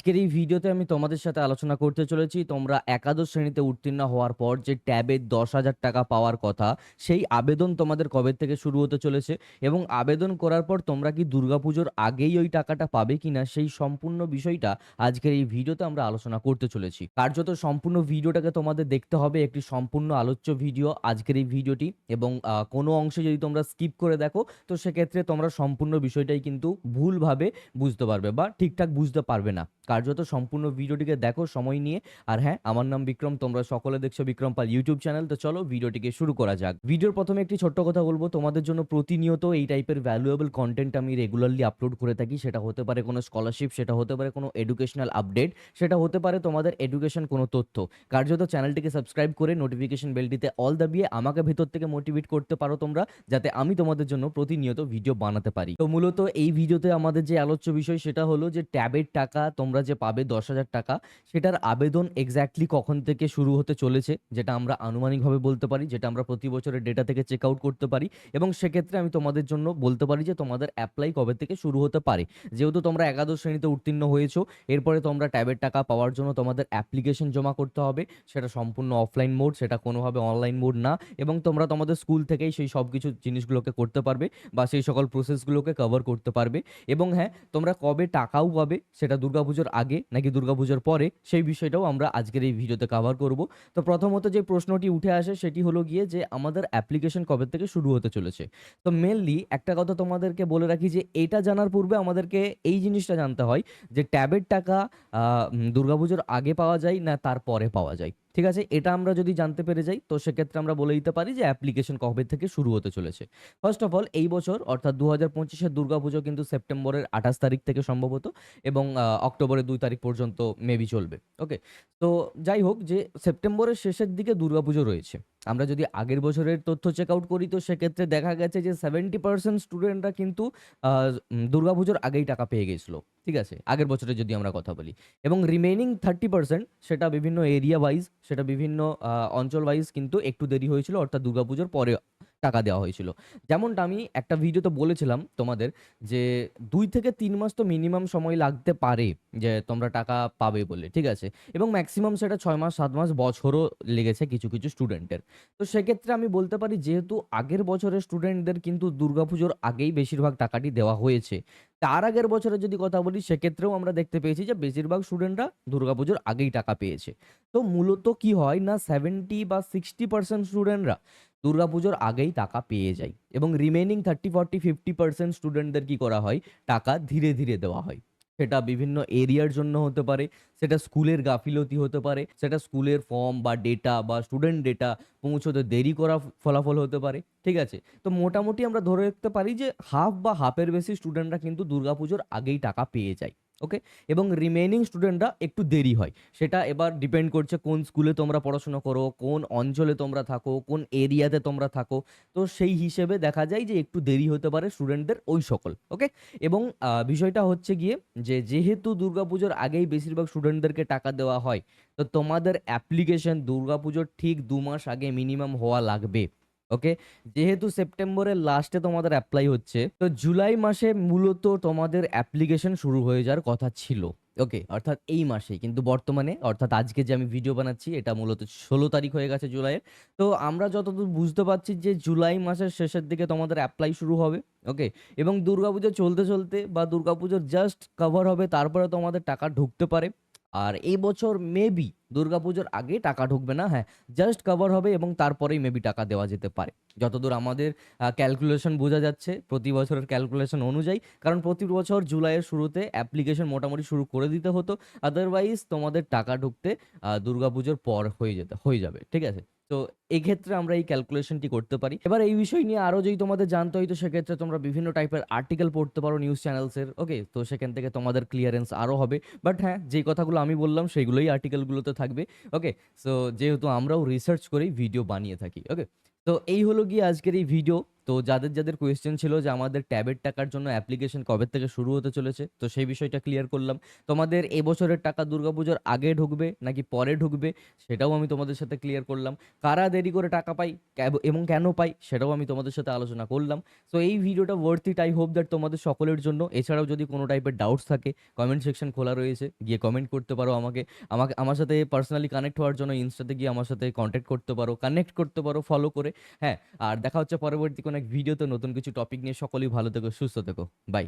আজকের এই ভিডিওতে আমি তোমাদের সাথে আলোচনা করতে চলেছি। তোমরা একাদশ শ্রেণীতে উত্তীর্ণ হওয়ার পর যে ট্যাবে দশ হাজার টাকা পাওয়ার কথা, সেই আবেদন তোমাদের কবে থেকে শুরু হতে চলেছে এবং আবেদন করার পর তোমরা কি দুর্গাপুজোর আগেই ওই টাকাটা পাবে কিনা, সেই সম্পূর্ণ বিষয়টা আজকের এই ভিডিওতে আমরা আলোচনা করতে চলেছি। কার্যত সম্পূর্ণ ভিডিওটাকে তোমাদের দেখতে হবে, একটি সম্পূর্ণ আলোচ্য ভিডিও আজকের এই ভিডিওটি এবং কোনো অংশে যদি তোমরা স্কিপ করে দেখো, তো সেক্ষেত্রে তোমরা সম্পূর্ণ বিষয়টাই কিন্তু ভুলভাবে বুঝতে পারবে বা ঠিকঠাক বুঝতে পারবে না। কার্যত সম্পূর্ণ ভিডিওটিকে দেখো, সময় নিয়ে। আর হ্যাঁ আমার নাম বিক্রম, তোমরা সকলে দেখছ বিক্রম পাল ইউটিউব চ্যানেল। তো চলো, ভিডিওটিকে শুরু করা যাক। ভিডিওর প্রথমে একটি ছোট্ট কথা বলব, তোমাদের জন্য প্রতিনিয়ত এই টাইপের ভ্যালুয়েবল কন্টেন্ট আমি রেগুলারলি আপলোড করে থাকি। সেটা হতে পারে কোনো স্কলারশিপ সেটা হতে পারে কোনো এডুকেশনাল আপডেট সেটা হতে পারে তোমাদের এডুকেশন কোনো তথ্য। কার্যত চ্যানেলটিকে সাবস্ক্রাইব করে নোটিফিকেশন বেলটিতে অল দাবিয়ে আমাকে ভেতর থেকে মোটিভেট করতে পারো তোমরা, যাতে আমি তোমাদের জন্য প্রতিনিয়ত ভিডিও বানাতে পারি। তো মূলত এই ভিডিওতে আমাদের যে আলোচ্য বিষয়, সেটা হলো যে ট্যাবের টাকা তোমরা যে পাবে দশ হাজার টাকা, সেটার আবেদন এক্স্যাক্টলি কখন থেকে শুরু হতে চলেছে, যেটা আমরা আনুমানিকভাবে বলতে পারি, যেটা আমরা প্রতি বছরের ডেটা থেকে চেক আউট করতে পারি এবং সেক্ষেত্রে আমি তোমাদের জন্য বলতে পারি যে তোমাদের অ্যাপ্লাই কবে থেকে শুরু হতে পারে। যেহেতু তোমরা একাদশ শ্রেণীতে উত্তীর্ণ হয়েছো, এরপরে তোমরা ট্যাবের টাকা পাওয়ার জন্য তোমাদের অ্যাপ্লিকেশন জমা করতে হবে, সেটা সম্পূর্ণ অফলাইন মোড সেটা কোনোভাবে অনলাইন মোড না এবং তোমরা তোমাদের স্কুল থেকেই সেই সব কিছু জিনিসগুলোকে করতে পারবে বা সেই সকল প্রসেসগুলোকে কভার করতে পারবে এবং হ্যাঁ তোমরা কবে টাকাও পাবে, সেটা দুর্গাপুজোর আগে নাকি দুর্গা পুজোর পরে সেই বিষয়টাও আমরা আজকের এই ভিডিওতে কভার করব। তো প্রথমত যে প্রশ্নটি উঠে আসে সেটি হলো গিয়ে যে আমাদের অ্যাপ্লিকেশন কবে থেকে শুরু হতে চলেছে? তো মেনলি একটা কথা তোমাদেরকে বলে রাখি যে এটা জানার পূর্বে আমাদেরকে এই জিনিসটা জানতে হয় যে ট্যাবের টাকা দুর্গাপুজোর আগে পাওয়া যায় না তারপরে পাওয়া যায়? ঠিক আছে? এটা আমরা যদি জানতে পেরে যাই, তো সেক্ষেত্রে আমরা বলে দিতে পারি যে অ্যাপ্লিকেশন কবে থেকে শুরু হতে চলেছে। ফার্স্ট অফ অল এই বছর, অর্থাৎ দু হাজার পঁচিশের দুর্গাপুজো কিন্তু সেপ্টেম্বরের আঠাশ তারিখ থেকে সম্ভবত এবং অক্টোবরের দুই তারিখ পর্যন্ত মেবি চলবে ওকে তো যাই হোক যে সেপ্টেম্বরের শেষের দিকে দুর্গাপুজো রয়েছে। আমরা যদি আগের বছরের তথ্য চেক আউট করি, তো সেক্ষেত্রে দেখা গেছে যে সেভেন্টি পার্সেন্ট স্টুডেন্টরা কিন্তু দুর্গাপুজোর আগেই টাকা পেয়ে গেছিল। ঠিক আছে? আগের বছরে যদি আমরা কথা বলি। এবং রিমেনিং থার্টি পার্সেন্ট সেটা বিভিন্ন এরিয়া ওয়াইজ সেটা বিভিন্ন অঞ্চল ওয়াইজ কিন্তু একটু দেরি হয়েছিল, অর্থাৎ দুর্গাপুজোর পরে টাকা দেওয়া হয়েছিল। যেমনটা আমি একটা ভিডিওতে বলেছিলাম তোমাদের যে দুই থেকে তিন মাস তো মিনিমাম সময় লাগতে পারে যে তোমরা টাকা পাবে বলে, ঠিক আছে? এবং ম্যাক্সিমাম সেটা ছয় মাস, সাত মাস, বছরও লেগেছে কিছু কিছু স্টুডেন্টের তো সেক্ষেত্রে আমি বলতে পারি যেহেতু আগের বছরের স্টুডেন্টদের কিন্তু দুর্গাপুজোর আগেই বেশিরভাগ টাকাটি দেওয়া হয়েছে। তার আগের বছরে যদি কথা বলি, সেক্ষেত্রেও আমরা দেখতে পেয়েছি যে বেশিরভাগ স্টুডেন্টরা দুর্গাপুজোর আগেই টাকা পেয়েছে। তো মূলত কি হয় না সেভেন্টি বা সিক্সটি পার্সেন্ট স্টুডেন্টরা দুর্গাপুজোর আগেই টাকা পেয়ে যায় এবং remaining thirty forty fifty percent স্টুডেন্টদের কী করা হয়? টাকা ধীরে ধীরে দেওয়া হয়। সেটা বিভিন্ন এরিয়ার জন্য হতে পারে, সেটা স্কুলের গাফিলতি হতে পারে, সেটা স্কুলের ফর্ম বা ডেটা বা স্টুডেন্ট ডেটা পৌঁছতে দেরি করা ফলাফল হতে পারে, ঠিক আছে? তো মোটামুটি আমরা ধরে রাখতে পারি যে হাফ বা হাফের বেশি স্টুডেন্টরা কিন্তু দুর্গাপুজোর আগেই টাকা পেয়ে যায়। ওকে? এবং রিমেনিং স্টুডেন্টরা একটু দেরি হয়। সেটা এবার ডিপেন্ড করছে কোন স্কুলে তোমরা পড়াশোনা করো, কোন অঞ্চলে তোমরা থাকো, কোন এরিয়াতে তোমরা থাকো। তো সেই হিসেবে দেখা যায় যে একটু দেরি হতে পারে স্টুডেন্টদের ওই সকল, ওকে? এবং বিষয়টা হচ্ছে গিয়ে যে যেহেতু দুর্গাপুজোর আগেই বেশিরভাগ স্টুডেন্টদেরকে টাকা দেওয়া হয়, তো তোমাদের অ্যাপ্লিকেশন দুর্গাপুজোর ঠিক দু মাস আগে মিনিমাম হওয়া লাগবে। ওকে? যেহেতু সেপ্টেম্বরের লাস্টে তোমাদের অ্যাপ্লাই হচ্ছে, তো জুলাই মাসে মূলত তোমাদের অ্যাপ্লিকেশন শুরু হয়ে যাওয়ার কথা ছিল, ওকে? অর্থাৎ এই মাসে কিন্তু বর্তমানে, অর্থাৎ আজকে যে আমি ভিডিও বানাচ্ছি, এটা মূলত ষোলো তারিখ হয়ে গেছে জুলাইয়ের, তো আমরা যতদূর বুঝতে পারছি যে জুলাই মাসের শেষের দিকে তোমাদের অ্যাপ্লাই শুরু হবে, ওকে? এবং দুর্গাপুজো চলতে চলতে বা দুর্গাপুজোর জাস্ট কভার হবে, তারপরে তোমাদের টাকা ঢুকতে পারে, আর এই বছর মেবি দুর্গাপুজোর আগে টাকা ঢুকবে না হ্যাঁ জাস্ট কভার হবে এবং তারপরেই মেবি টাকা দেওয়া যেতে পারে। যতদূর আমাদের ক্যালকুলেশন বোঝা যাচ্ছে, প্রতি বছরের ক্যালকুলেশন অনুযায়ী, কারণ প্রতি বছর জুলাইয়ের শুরুতে অ্যাপ্লিকেশন মোটামুটি শুরু করে দিতে হতো আদারওয়াইজ তোমাদের টাকা ঢুকতে দুর্গাপুজোর পর হয়ে যেতে, হয়ে যাবে, ঠিক আছে? তো এক্ষেত্রে আমরা এই ক্যালকুলেশনটি করতে পারি। এবার এই বিষয় নিয়ে আরও যদি তোমাদের জানতে হয়, তো সেক্ষেত্রে তোমরা বিভিন্ন টাইপের আর্টিকেল পড়তে পারো নিউজ চ্যানেলসের ওকে তো সেখান থেকে তোমাদের ক্লিয়ারেন্স আরও হবে। বাট হ্যাঁ যেই কথাগুলো আমি বললাম, সেগুলোই আর্টিকেলগুলোতে থাকবে ওকে সো যেহেতু আমরাও রিসার্চ করেই ভিডিও বানিয়ে থাকি ওকে তো এই হলো গিয়ে আজকের এই ভিডিও তো যাদের যাদের কোয়েশ্চেন ছিল যে আমাদের ট্যাবের টাকার জন্য অ্যাপ্লিকেশন কবে থেকে শুরু হতে চলেছে, তো সেই বিষয়টা ক্লিয়ার করলাম। তোমাদের এবছরের টাকা দুর্গাপুজোর আগে ঢুকবে নাকি পরে ঢুকবে, সেটাও আমি তোমাদের সাথে ক্লিয়ার করলাম। কারা দেরি করে টাকা পাই এবং কেন পাই সেটাও আমি তোমাদের সাথে আলোচনা করলাম। সো এই ভিডিওটা worth it I hope that তোমাদের সকলের জন্য। এছাড়াও যদি কোনো টাইপের ডাউটস থাকে কমেন্ট সেকশন খোলা রয়েছে, গিয়ে কমেন্ট করতে পারো আমাকে। আমাকে, আমার সাথে পার্সোনালি কানেক্ট হওয়ার জন্য ইনস্টাতে গিয়ে আমার সাথে কন্ট্যাক্ট করতে পারো কানেক্ট করতে পারো ফলো করে। হ্যাঁ আর দেখা হচ্ছে পরবর্তী কোনো এক ভিডিওতে নতুন কিছু টপিক নিয়ে সকলেই ভালো থেকো সুস্থ থেকো। বাই